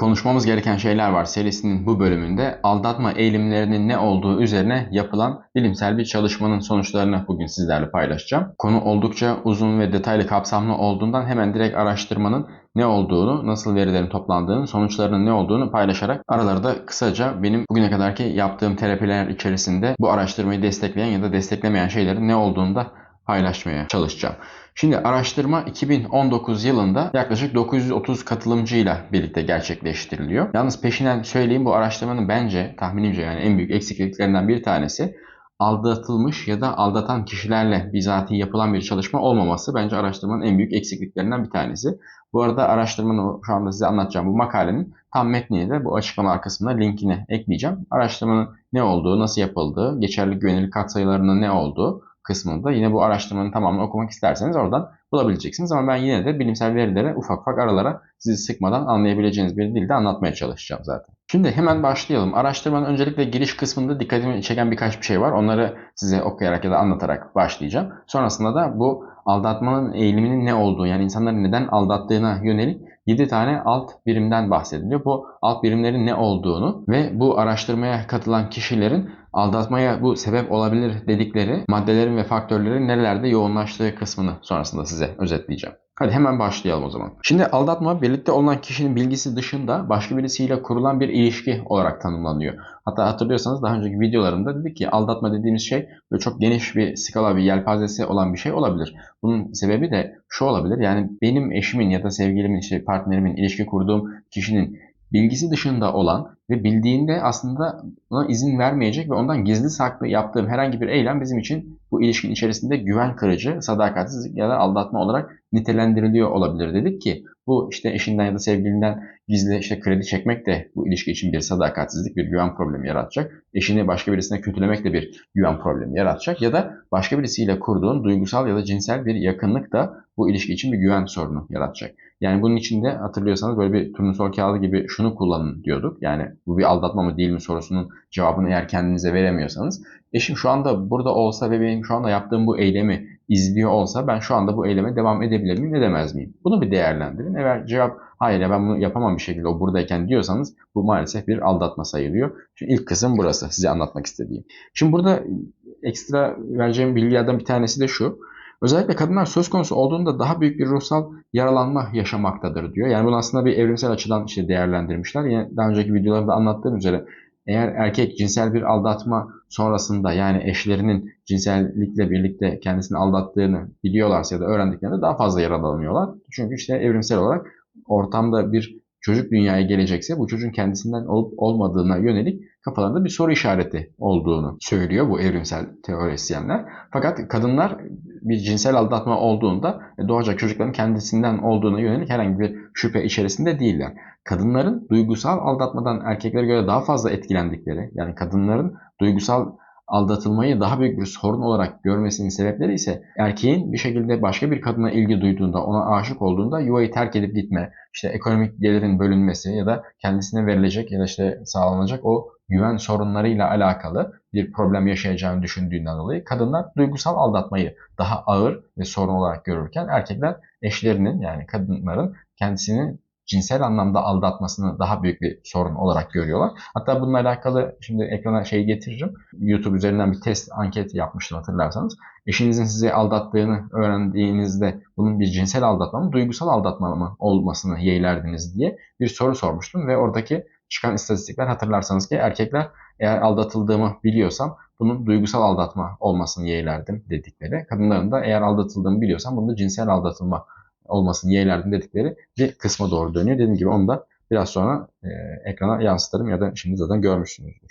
Konuşmamız gereken şeyler var serisinin bu bölümünde aldatma eğilimlerinin ne olduğu üzerine yapılan bilimsel bir çalışmanın sonuçlarını bugün sizlerle paylaşacağım. Konu oldukça uzun ve detaylı kapsamlı olduğundan hemen direkt araştırmanın ne olduğunu, nasıl verilerin toplandığını, sonuçlarının ne olduğunu paylaşarak aralarda kısaca benim bugüne kadarki yaptığım terapiler içerisinde bu araştırmayı destekleyen ya da desteklemeyen şeylerin ne olduğunu da paylaşmaya çalışacağım. Şimdi araştırma 2019 yılında yaklaşık 930 katılımcıyla birlikte gerçekleştiriliyor. Yalnız peşinden söyleyeyim bu araştırmanın bence tahminimce yani en büyük eksikliklerinden bir tanesi aldatılmış ya da aldatan kişilerle bizatihi yapılan bir çalışma olmaması bence araştırmanın en büyük eksikliklerinden bir tanesi. Bu arada araştırmanın şu anda size anlatacağım bu makalenin tam metnini de bu açıklamalar kısmına linkini ekleyeceğim. Araştırmanın ne olduğu, nasıl yapıldığı, geçerli güvenilir katsayılarının ne olduğu, kısmında yine bu araştırmanın tamamını okumak isterseniz oradan bulabileceksiniz. Ama ben yine de bilimsel verilere ufak ufak aralara sizi sıkmadan anlayabileceğiniz bir dilde anlatmaya çalışacağım zaten. Şimdi hemen başlayalım. Araştırmanın öncelikle giriş kısmında dikkatimi çeken birkaç bir şey var. Onları size okuyarak ya da anlatarak başlayacağım. Sonrasında da bu aldatmanın eğiliminin ne olduğu yani insanların neden aldattığına yönelik 7 tane alt birimden bahsediliyor. Bu alt birimlerin ne olduğunu ve bu araştırmaya katılan kişilerin aldatmaya bu sebep olabilir dedikleri maddelerin ve faktörlerin nerelerde yoğunlaştığı kısmını sonrasında size özetleyeceğim. Hadi hemen başlayalım o zaman. Şimdi aldatma birlikte olan kişinin bilgisi dışında başka birisiyle kurulan bir ilişki olarak tanımlanıyor. Hatta hatırlıyorsanız daha önceki videolarımda dedik ki aldatma dediğimiz şey böyle çok geniş bir skala bir yelpazesi olan bir şey olabilir. Bunun sebebi de şu olabilir. Yani benim eşimin ya da sevgilimin işte partnerimin ilişki kurduğum kişinin bilgisi dışında olan ve bildiğinde aslında ona izin vermeyecek ve ondan gizli saklı yaptığım herhangi bir eylem bizim için bu ilişkin içerisinde güven kırıcı, sadakatsizlik ya da aldatma olarak nitelendiriliyor olabilir. Dedik ki bu işte eşinden ya da sevgilinden gizli işte kredi çekmek de bu ilişki için bir sadakatsizlik, bir güven problemi yaratacak. Eşini başka birisine kötülemek de bir güven problemi yaratacak. Ya da başka birisiyle kurduğun duygusal ya da cinsel bir yakınlık da bu ilişki için bir güven sorunu yaratacak. Yani bunun için de hatırlıyorsanız böyle bir turnusol kağıdı gibi şunu kullanın diyorduk. Yani bu bir aldatma mı değil mi sorusunun cevabını eğer kendinize veremiyorsanız. Eşim şu anda burada olsa ve benim şu anda yaptığım bu eylemi izliyor olsa ben şu anda bu eyleme devam edebilir miyim, edemez miyim? Bunu bir değerlendirin. Eğer cevap hayır ya ben bunu yapamam bir şekilde o buradayken diyorsanız bu maalesef bir aldatma sayılıyor. Şimdi ilk kısım burası size anlatmak istediğim. Şimdi burada ekstra vereceğim bilgilerden bir tanesi de şu. Özellikle kadınlar söz konusu olduğunda daha büyük bir ruhsal yaralanma yaşamaktadır diyor. Yani bunu aslında bir evrimsel açıdan işte değerlendirmişler. Yine daha önceki videolarda anlattığım üzere eğer erkek cinsel bir aldatma sonrasında yani eşlerinin cinsellikle birlikte kendisini aldattığını biliyorlarsa ya da öğrendiklerinde daha fazla yaralanıyorlar. Çünkü işte evrimsel olarak ortamda bir çocuk dünyaya gelecekse bu çocuğun kendisinden olup olmadığına yönelik kafalarında bir soru işareti olduğunu söylüyor bu evrimsel teorisyenler. Fakat kadınlar bir cinsel aldatma olduğunda e, doğacak çocukların kendisinden olduğuna yönelik herhangi bir şüphe içerisinde değiller. Kadınların duygusal aldatmadan erkeklere göre daha fazla etkilendikleri, yani kadınların duygusal aldatılmayı daha büyük bir sorun olarak görmesinin sebepleri ise erkeğin bir şekilde başka bir kadına ilgi duyduğunda, ona aşık olduğunda yuvayı terk edip gitme, işte ekonomik gelirin bölünmesi ya da kendisine verilecek ya da işte sağlanacak o güven sorunlarıyla alakalı bir problem yaşayacağını düşündüğünden dolayı kadınlar duygusal aldatmayı daha ağır ve sorun olarak görürken erkekler eşlerinin yani kadınların kendisini cinsel anlamda aldatmasını daha büyük bir sorun olarak görüyorlar. Hatta bununla alakalı şimdi ekrana şey getiririm. YouTube üzerinden bir test anket yapmıştım hatırlarsanız. Eşinizin sizi aldattığını öğrendiğinizde bunun bir cinsel aldatma mı, duygusal aldatma mı olmasını yeğlerdiniz diye bir soru sormuştum ve oradaki çıkan istatistikler hatırlarsanız ki erkekler eğer aldatıldığımı biliyorsam bunun duygusal aldatma olmasını yeğlerdim dedikleri. Kadınların da eğer aldatıldığımı biliyorsam bunun da cinsel aldatılma olmasını yeğlerdim dedikleri bir kısma doğru dönüyor. Dediğim gibi onu da biraz sonra e, ekrana yansıtırım ya da şimdi zaten görmüşsünüzdür.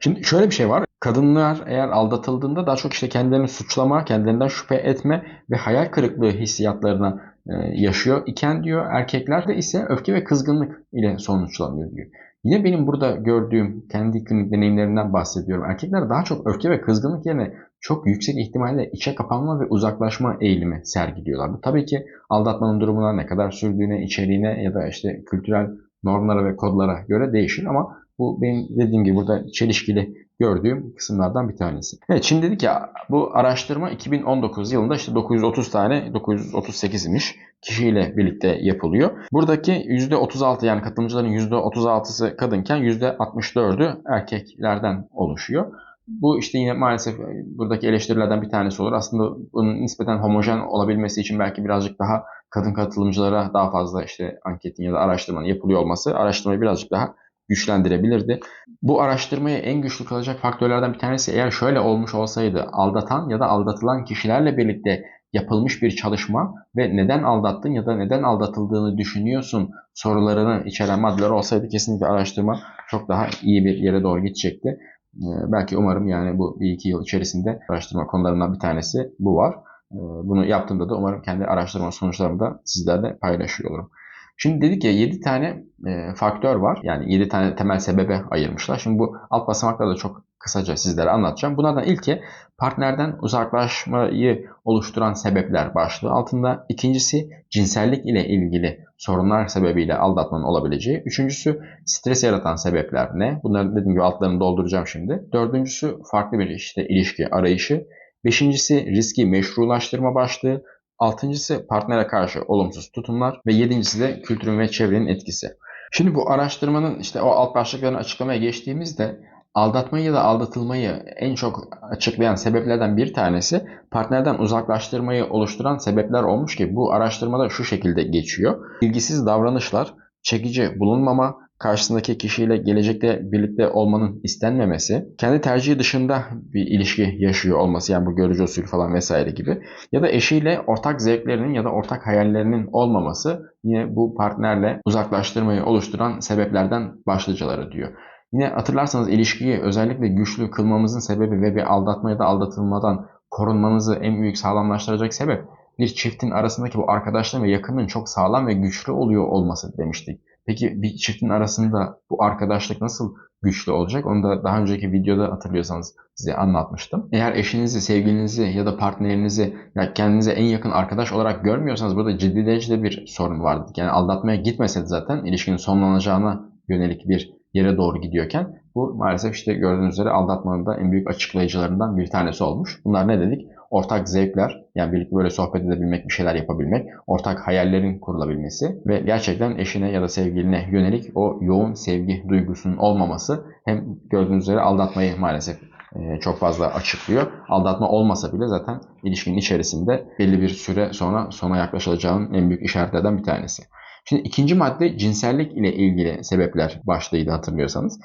Şimdi şöyle bir şey var. Kadınlar eğer aldatıldığında daha çok işte kendilerini suçlama, kendilerinden şüphe etme ve hayal kırıklığı hissiyatlarına e, yaşıyor iken diyor. Erkeklerde ise öfke ve kızgınlık ile sonuçlanıyor diyor. Yine benim burada gördüğüm kendi klinik deneyimlerimden bahsediyorum. Erkekler daha çok öfke ve kızgınlık yerine çok yüksek ihtimalle içe kapanma ve uzaklaşma eğilimi sergiliyorlar. Bu tabii ki aldatmanın durumuna ne kadar sürdüğüne, içeriğine ya da işte kültürel normlara ve kodlara göre değişir ama bu benim dediğim gibi burada çelişkili gördüğüm kısımlardan bir tanesi. Evet şimdi dedik ya bu araştırma 2019 yılında işte 930 tane 938 imiş kişiyle birlikte yapılıyor. Buradaki %36 yani katılımcıların %36'sı kadınken %64'ü erkeklerden oluşuyor. Bu işte yine maalesef buradaki eleştirilerden bir tanesi olur. Aslında bunun nispeten homojen olabilmesi için belki birazcık daha kadın katılımcılara daha fazla işte anketin ya da araştırmanın yapılıyor olması araştırmayı birazcık daha güçlendirebilirdi. Bu araştırmaya en güçlü kalacak faktörlerden bir tanesi eğer şöyle olmuş olsaydı aldatan ya da aldatılan kişilerle birlikte yapılmış bir çalışma ve neden aldattın ya da neden aldatıldığını düşünüyorsun sorularını içeren maddeler olsaydı kesinlikle araştırma çok daha iyi bir yere doğru gidecekti. Ee, belki umarım yani bu bir iki yıl içerisinde araştırma konularından bir tanesi bu var. Ee, bunu yaptığımda da umarım kendi araştırma sonuçlarımı da sizlerle paylaşıyor olurum. Şimdi dedik ya 7 tane e, faktör var. Yani 7 tane temel sebebe ayırmışlar. Şimdi bu alt basamaklarda da çok kısaca sizlere anlatacağım. Bunlardan ilki partnerden uzaklaşmayı oluşturan sebepler başlığı altında. İkincisi cinsellik ile ilgili sorunlar sebebiyle aldatmanın olabileceği. Üçüncüsü stres yaratan sebepler ne? Bunları dediğim gibi altlarını dolduracağım şimdi. Dördüncüsü farklı bir işte ilişki arayışı. Beşincisi riski meşrulaştırma başlığı. Altıncısı partnere karşı olumsuz tutumlar ve yedincisi de kültürün ve çevrenin etkisi. Şimdi bu araştırmanın işte o alt başlıklarını açıklamaya geçtiğimizde aldatmayı ya da aldatılmayı en çok açıklayan sebeplerden bir tanesi partnerden uzaklaştırmayı oluşturan sebepler olmuş ki bu araştırmada şu şekilde geçiyor. İlgisiz davranışlar, çekici bulunmama, karşısındaki kişiyle gelecekte birlikte olmanın istenmemesi, kendi tercihi dışında bir ilişki yaşıyor olması yani bu görücü usulü falan vesaire gibi ya da eşiyle ortak zevklerinin ya da ortak hayallerinin olmaması yine bu partnerle uzaklaştırmayı oluşturan sebeplerden başlıcaları diyor. Yine hatırlarsanız ilişkiyi özellikle güçlü kılmamızın sebebi ve bir aldatma ya da aldatılmadan korunmanızı en büyük sağlamlaştıracak sebep bir çiftin arasındaki bu arkadaşlığın ve yakının çok sağlam ve güçlü oluyor olması demiştik. Peki bir çiftin arasında bu arkadaşlık nasıl güçlü olacak? Onu da daha önceki videoda hatırlıyorsanız size anlatmıştım. Eğer eşinizi, sevgilinizi ya da partnerinizi ya kendinize en yakın arkadaş olarak görmüyorsanız burada ciddi derecede bir sorun vardır. Yani aldatmaya gitmeseydi zaten ilişkinin sonlanacağına yönelik bir yere doğru gidiyorken bu maalesef işte gördüğünüz üzere aldatmanın da en büyük açıklayıcılarından bir tanesi olmuş. Bunlar ne dedik? Ortak zevkler, yani birlikte böyle sohbet edebilmek, bir şeyler yapabilmek, ortak hayallerin kurulabilmesi ve gerçekten eşine ya da sevgiline yönelik o yoğun sevgi duygusunun olmaması hem gördüğünüz üzere aldatmayı maalesef e, çok fazla açıklıyor. Aldatma olmasa bile zaten ilişkinin içerisinde belli bir süre sonra sona yaklaşılacağının en büyük işaretlerden bir tanesi. Şimdi ikinci madde cinsellik ile ilgili sebepler başlığıydı hatırlıyorsanız.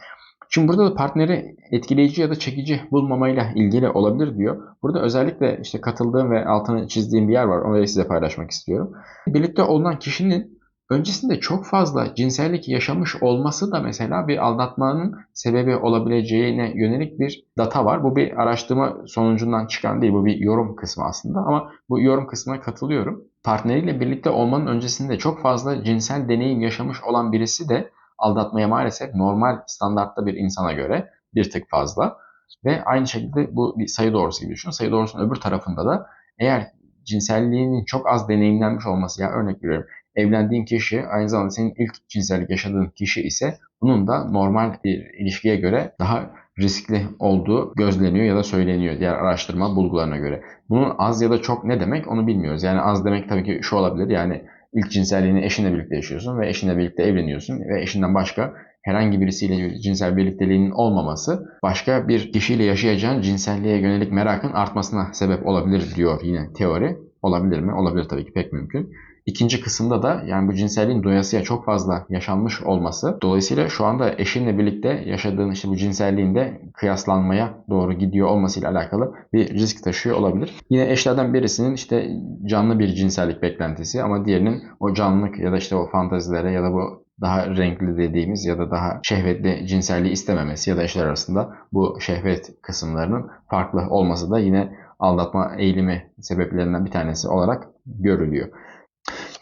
Şimdi burada da partneri etkileyici ya da çekici bulmamayla ilgili olabilir diyor. Burada özellikle işte katıldığım ve altını çizdiğim bir yer var. Onu da size paylaşmak istiyorum. Birlikte olunan kişinin öncesinde çok fazla cinsellik yaşamış olması da mesela bir aldatmanın sebebi olabileceğine yönelik bir data var. Bu bir araştırma sonucundan çıkan değil. Bu bir yorum kısmı aslında ama bu yorum kısmına katılıyorum. Partneriyle birlikte olmanın öncesinde çok fazla cinsel deneyim yaşamış olan birisi de aldatmaya maalesef normal standartta bir insana göre bir tık fazla. Ve aynı şekilde bu bir sayı doğrusu gibi düşünün. Sayı doğrusunun öbür tarafında da eğer cinselliğinin çok az deneyimlenmiş olması, yani örnek veriyorum evlendiğin kişi aynı zamanda senin ilk cinsellik yaşadığın kişi ise bunun da normal bir ilişkiye göre daha riskli olduğu gözleniyor ya da söyleniyor diğer araştırma bulgularına göre. Bunun az ya da çok ne demek onu bilmiyoruz. Yani az demek tabii ki şu olabilir yani ilk cinselliğini eşinle birlikte yaşıyorsun ve eşinle birlikte evleniyorsun ve eşinden başka herhangi birisiyle bir cinsel birlikteliğinin olmaması başka bir kişiyle yaşayacağın cinselliğe yönelik merakın artmasına sebep olabilir diyor yine teori. Olabilir mi? Olabilir tabii ki pek mümkün. İkinci kısımda da yani bu cinselliğin doyasıya çok fazla yaşanmış olması. Dolayısıyla şu anda eşinle birlikte yaşadığın işte bu cinselliğinde kıyaslanmaya doğru gidiyor olmasıyla alakalı bir risk taşıyor olabilir. Yine eşlerden birisinin işte canlı bir cinsellik beklentisi ama diğerinin o canlılık ya da işte o fantazilere ya da bu daha renkli dediğimiz ya da daha şehvetli cinselliği istememesi ya da eşler arasında bu şehvet kısımlarının farklı olması da yine aldatma eğilimi sebeplerinden bir tanesi olarak görülüyor.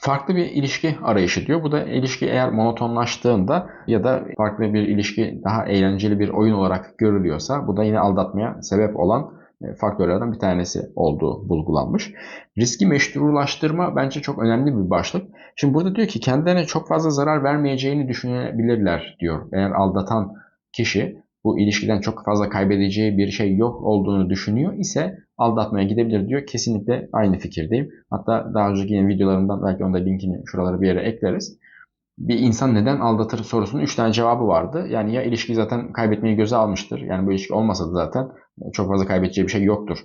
Farklı bir ilişki arayışı diyor. Bu da ilişki eğer monotonlaştığında ya da farklı bir ilişki daha eğlenceli bir oyun olarak görülüyorsa bu da yine aldatmaya sebep olan e, faktörlerden bir tanesi olduğu bulgulanmış. Riski meşrulaştırma bence çok önemli bir başlık. Şimdi burada diyor ki kendilerine çok fazla zarar vermeyeceğini düşünebilirler diyor. Eğer aldatan kişi bu ilişkiden çok fazla kaybedeceği bir şey yok olduğunu düşünüyor ise aldatmaya gidebilir diyor. Kesinlikle aynı fikirdeyim. Hatta daha önceki yine videolarımdan belki onda linkini şuralara bir yere ekleriz. Bir insan neden aldatır sorusunun 3 tane cevabı vardı. Yani ya ilişkiyi zaten kaybetmeyi göze almıştır. Yani bu ilişki olmasa da zaten çok fazla kaybedeceği bir şey yoktur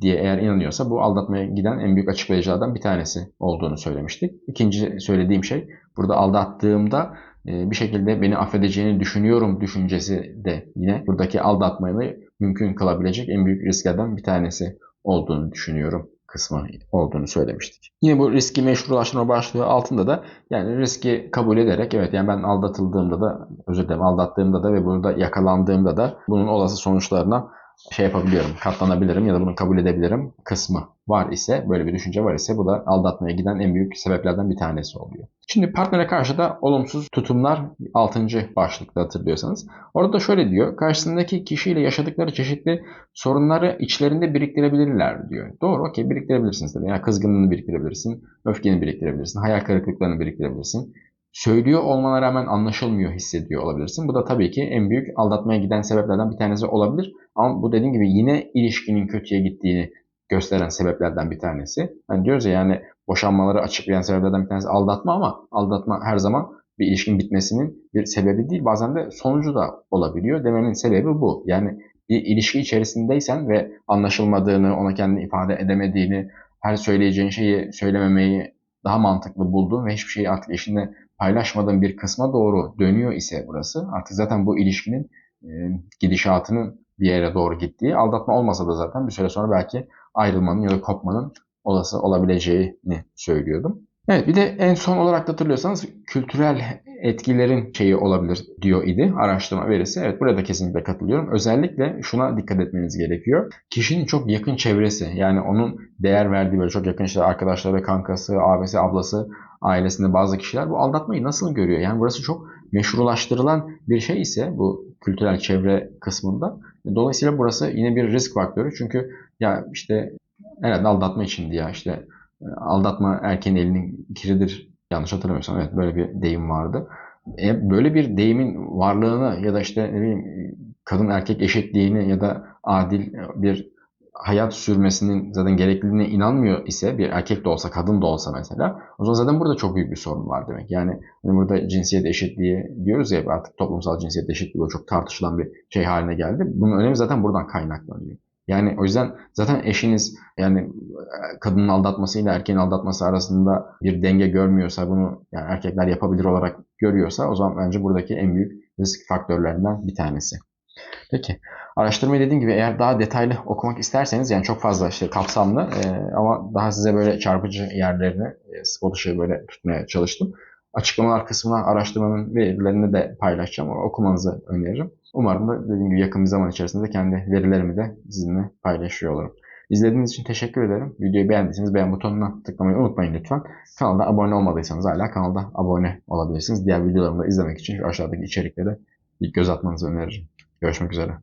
diye eğer inanıyorsa bu aldatmaya giden en büyük açıklayıcılardan bir tanesi olduğunu söylemiştik. İkinci söylediğim şey burada aldattığımda bir şekilde beni affedeceğini düşünüyorum düşüncesi de yine buradaki aldatmayı mümkün kılabilecek en büyük risklerden bir tanesi olduğunu düşünüyorum kısmı olduğunu söylemiştik. Yine bu riski meşrulaştırma başlığı altında da yani riski kabul ederek evet yani ben aldatıldığımda da özür dilerim aldattığımda da ve burada yakalandığımda da bunun olası sonuçlarına şey yapabiliyorum, katlanabilirim ya da bunu kabul edebilirim kısmı var ise, böyle bir düşünce var ise bu da aldatmaya giden en büyük sebeplerden bir tanesi oluyor. Şimdi partnere karşı da olumsuz tutumlar 6. başlıkta hatırlıyorsanız. Orada da şöyle diyor. Karşısındaki kişiyle yaşadıkları çeşitli sorunları içlerinde biriktirebilirler diyor. Doğru okey biriktirebilirsiniz tabii. Yani kızgınlığını biriktirebilirsin, öfkeni biriktirebilirsin, hayal kırıklıklarını biriktirebilirsin söylüyor olmana rağmen anlaşılmıyor hissediyor olabilirsin. Bu da tabii ki en büyük aldatmaya giden sebeplerden bir tanesi olabilir. Ama bu dediğim gibi yine ilişkinin kötüye gittiğini gösteren sebeplerden bir tanesi. Hani diyoruz ya yani boşanmaları açıklayan sebeplerden bir tanesi aldatma ama aldatma her zaman bir ilişkin bitmesinin bir sebebi değil. Bazen de sonucu da olabiliyor. Dememin sebebi bu. Yani bir ilişki içerisindeysen ve anlaşılmadığını, ona kendini ifade edemediğini, her söyleyeceğin şeyi söylememeyi daha mantıklı bulduğun ve hiçbir şeyi artık eşinle paylaşmadığın bir kısma doğru dönüyor ise burası artık zaten bu ilişkinin gidişatının bir yere doğru gittiği aldatma olmasa da zaten bir süre sonra belki ayrılmanın ya da kopmanın olası olabileceğini söylüyordum. Evet bir de en son olarak da hatırlıyorsanız kültürel etkilerin şeyi olabilir diyor idi araştırma verisi. Evet burada kesinlikle katılıyorum. Özellikle şuna dikkat etmeniz gerekiyor. Kişinin çok yakın çevresi yani onun değer verdiği böyle çok yakın işte arkadaşları, kankası, abisi, ablası, ailesinde bazı kişiler bu aldatmayı nasıl görüyor? Yani burası çok meşrulaştırılan bir şey ise bu kültürel çevre kısmında. Dolayısıyla burası yine bir risk faktörü. Çünkü ya işte herhalde aldatma içindi ya işte aldatma erkeğin elinin kiridir yanlış hatırlamıyorsam evet böyle bir deyim vardı. E, böyle bir deyimin varlığını ya da işte ne bileyim kadın erkek eşitliğini ya da adil bir hayat sürmesinin zaten gerekliliğine inanmıyor ise bir erkek de olsa kadın da olsa mesela o zaman zaten burada çok büyük bir sorun var demek. Yani hani burada cinsiyet eşitliği diyoruz ya artık toplumsal cinsiyet eşitliği çok tartışılan bir şey haline geldi. Bunun önemi zaten buradan kaynaklanıyor. Yani o yüzden zaten eşiniz yani kadının aldatmasıyla erkeğin aldatması arasında bir denge görmüyorsa bunu yani erkekler yapabilir olarak görüyorsa o zaman bence buradaki en büyük risk faktörlerinden bir tanesi. Peki. Araştırmayı dediğim gibi eğer daha detaylı okumak isterseniz yani çok fazla işte kapsamlı e, ama daha size böyle çarpıcı yerlerini e, spot ışığı böyle tutmaya çalıştım. Açıklamalar kısmına araştırmanın verilerini de paylaşacağım. Okumanızı öneririm. Umarım da dediğim gibi yakın bir zaman içerisinde kendi verilerimi de sizinle paylaşıyor olurum. İzlediğiniz için teşekkür ederim. Videoyu beğendiyseniz beğen butonuna tıklamayı unutmayın lütfen. Kanalda abone olmadıysanız hala kanalda abone olabilirsiniz. Diğer videolarımı da izlemek için aşağıdaki içeriklere bir göz atmanızı öneririm. Görüşmek üzere.